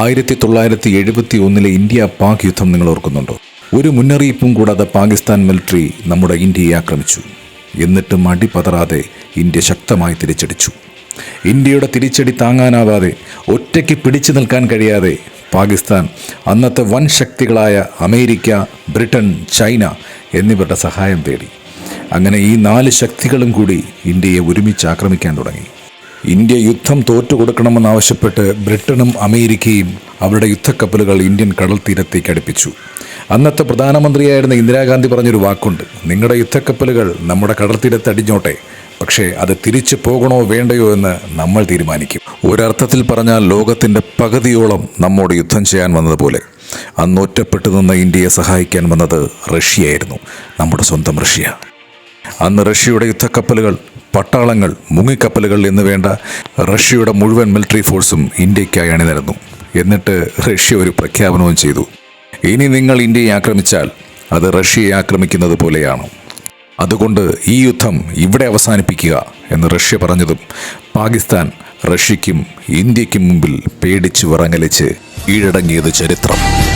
ആയിരത്തി തൊള്ളായിരത്തി എഴുപത്തി ഒന്നിലെ ഇന്ത്യ പാക് യുദ്ധം നിങ്ങൾ ഓർക്കുന്നുണ്ടോ? ഒരു മുന്നറിയിപ്പും കൂടാതെ പാകിസ്ഥാൻ മിലിറ്ററി നമ്മുടെ ഇന്ത്യയെ ആക്രമിച്ചു. എന്നിട്ടും അടിപതറാതെ ഇന്ത്യ ശക്തമായി തിരിച്ചടിച്ചു. ഇന്ത്യയുടെ തിരിച്ചടി താങ്ങാനാവാതെ ഒറ്റയ്ക്ക് പിടിച്ചു നിൽക്കാൻ കഴിയാതെ പാകിസ്ഥാൻ അന്നത്തെ വൻ ശക്തികളായ അമേരിക്ക ബ്രിട്ടൻ ചൈന എന്നിവരുടെ സഹായം തേടി. അങ്ങനെ ഈ നാല് ശക്തികളും കൂടി ഇന്ത്യയെ ഒരുമിച്ച് ആക്രമിക്കാൻ തുടങ്ങി. ഇന്ത്യ യുദ്ധം തോറ്റുകൊടുക്കണമെന്നാവശ്യപ്പെട്ട് ബ്രിട്ടനും അമേരിക്കയും അവരുടെ യുദ്ധക്കപ്പലുകൾ ഇന്ത്യൻ കടൽ തീരത്തേക്ക് അടുപ്പിച്ചു. അന്നത്തെ പ്രധാനമന്ത്രിയായിരുന്ന ഇന്ദിരാഗാന്ധി പറഞ്ഞൊരു വാക്കുണ്ട്. നിങ്ങളുടെ യുദ്ധക്കപ്പലുകൾ നമ്മുടെ കടൽ തീരത്ത് അടിഞ്ഞോട്ടെ. പക്ഷേ അത് തിരിച്ചു പോകണോ വേണ്ടയോ എന്ന് നമ്മൾ തീരുമാനിക്കും. ഒരർത്ഥത്തിൽ പറഞ്ഞാൽ ലോകത്തിന്റെ പകുതിയോളം നമ്മോട് യുദ്ധം ചെയ്യാൻ വന്നതുപോലെ. അന്ന് ഒറ്റപ്പെട്ടു നിന്ന ഇന്ത്യയെ സഹായിക്കാൻ വന്നത് റഷ്യയായിരുന്നു. നമ്മുടെ സ്വന്തം റഷ്യ. അന്ന് റഷ്യയുടെ യുദ്ധക്കപ്പലുകൾ പട്ടാളങ്ങൾ മുങ്ങിക്കപ്പലുകൾ എന്ന് വേണ്ട റഷ്യയുടെ മുഴുവൻ മിലിറ്ററി ഫോഴ്സും ഇന്ത്യയ്ക്കായി അണിനിരന്നു. എന്നിട്ട് റഷ്യ ഒരു പ്രഖ്യാപനവും ചെയ്തു. ഇനി നിങ്ങൾ ഇന്ത്യയെ ആക്രമിച്ചാൽ അത് റഷ്യയെ ആക്രമിക്കുന്നത് പോലെയാണ്. അതുകൊണ്ട് ഈ യുദ്ധം ഇവിടെ അവസാനിപ്പിക്കുക എന്ന് റഷ്യ പറഞ്ഞതും പാകിസ്ഥാൻ റഷ്യയ്ക്കും ഇന്ത്യയ്ക്കും മുമ്പിൽ പേടിച്ചു വിറങ്ങലിച്ച് കീഴടങ്ങിയത് ചരിത്രം.